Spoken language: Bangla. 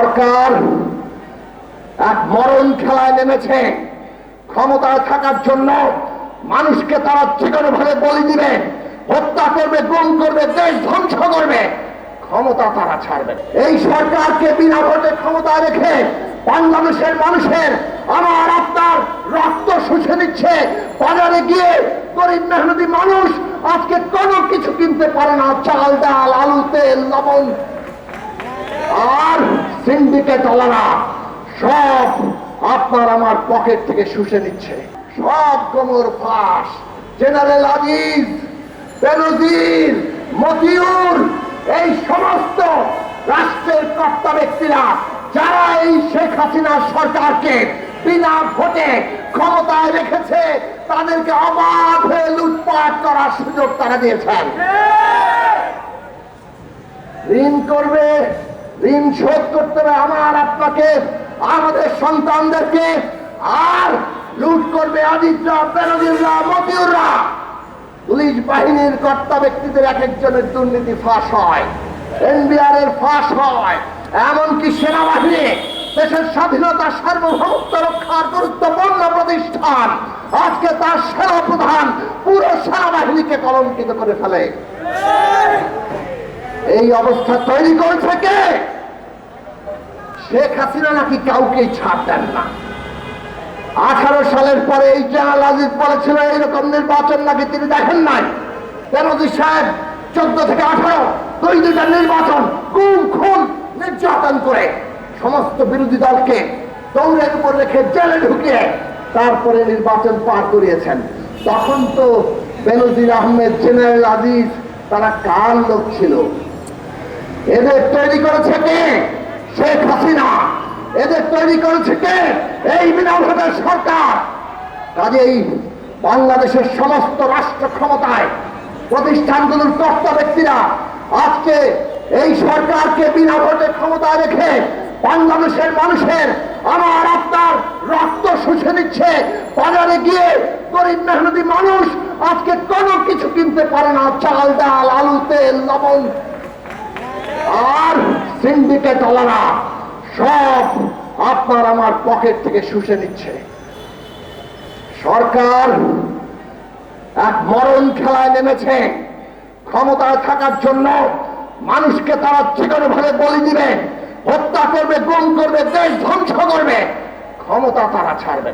সরকার এক মরণ খেলায় নেমেছে। ক্ষমতায় থাকার জন্য মানুষকে তারা যেকোনো ভাবে বলি দিবে, হত্যা করবে, গুম করবে, দেশ ধ্বংস করবে। ক্ষমতা তারা ছাড়বে। এই সরকারকে বিনা ভোটে ক্ষমতায় রেখে বাংলাদেশের মানুষের আমার আপনার রক্ত শুষে নিচ্ছে। বাজারে গিয়ে গরিব মেহনতি মানুষ আজকে কোনো কিছু কিনতে পারে না। চাল, ডাল, আলু, তেল, লবণ সিন্ডিকেট ওলারা সব আপনার আমার পকেট থেকে শুষে নিচ্ছে। সব কোমর ফাঁস। জেনারেল আজিজ বেনজির মতিউর এই সমস্ত রাষ্ট্রের কর্তা ব্যক্তিরা যারা এই শেখ হাসিনা সরকারকে বিনা ভোটে ক্ষমতায় রেখেছে তাদেরকে অবাধ হয়ে লুটপাট করার সুযোগ তারা দিয়েছেন। ঋণ করবে ঋণ শোধ করতে হবে আমার আপনাকে আমাদের সন্তানদেরকে, আর লুট করবে আদিত্যরা পুলিশ বাহিনীর কর্তা ব্যক্তিদের এক একজনের দুর্নীতি ফাঁস হয়, এনবিআর এর ফাঁস হয়, এমনকি সেনাবাহিনী, দেশের স্বাধীনতা সার্বভৌমত্ব রক্ষার গুরুত্বপূর্ণ প্রতিষ্ঠান, আজকে তার সেনা প্রধান পুরো সেনাবাহিনীকে কলঙ্কিত করে ফেলে। এই অবস্থা তৈরি করেছে কে? শেখ হাসিনা নাকি কাউকেই ছাড় দেন না। আঠারো সালের পরে এই জেনারেল আজিজ বলেছিল, এইরকম নির্বাচন নাকি তিনি দেখেন নাই? বেনজি সাহেব চোদ্দ থেকে আঠারো, দুই দুইটা নির্বাচন গুম খুন, নির্যাতন করে সমস্ত বিরোধী দলকে দৌড়ের উপর রেখে জেলে ঢুকিয়ে তারপরে নির্বাচন পার করিয়েছেন। তখন তো বেনজির আহমেদ, জেনারেল আজিজ তারা কার লোক ছিল? এদের তৈরি করেছে কে? শেখ হাসিনা। এদের তৈরি করেছে কে? এই ভোটের সরকার। কাজেই বাংলাদেশের সমস্ত রাষ্ট্র ক্ষমতায় প্রতিষ্ঠানগুলোর কর্তা ব্যক্তিরা আজকে এই সরকারকে বিনা ভোটে ক্ষমতায় রেখে বাংলাদেশের মানুষের আমার আপনার রক্ত শুষে নিচ্ছে। বাজারে গিয়ে গরিব মেহনতি মানুষ আজকে কোনো কিছু কিনতে পারে না, চাল ডাল, আলু তেল, লবণ। আর সিন্ডিকেট ওলারা সব আপনার আমার পকেট থেকে শুষে নিচ্ছে। সরকার এক মরণ খেলায় নেমেছে। ক্ষমতায় থাকার জন্য মানুষকে তারা যেকোনো ভাবে বলি দিবে, হত্যা করবে, গুম করবে, দেশ ধ্বংস করবে। ক্ষমতা তারা ছাড়বে।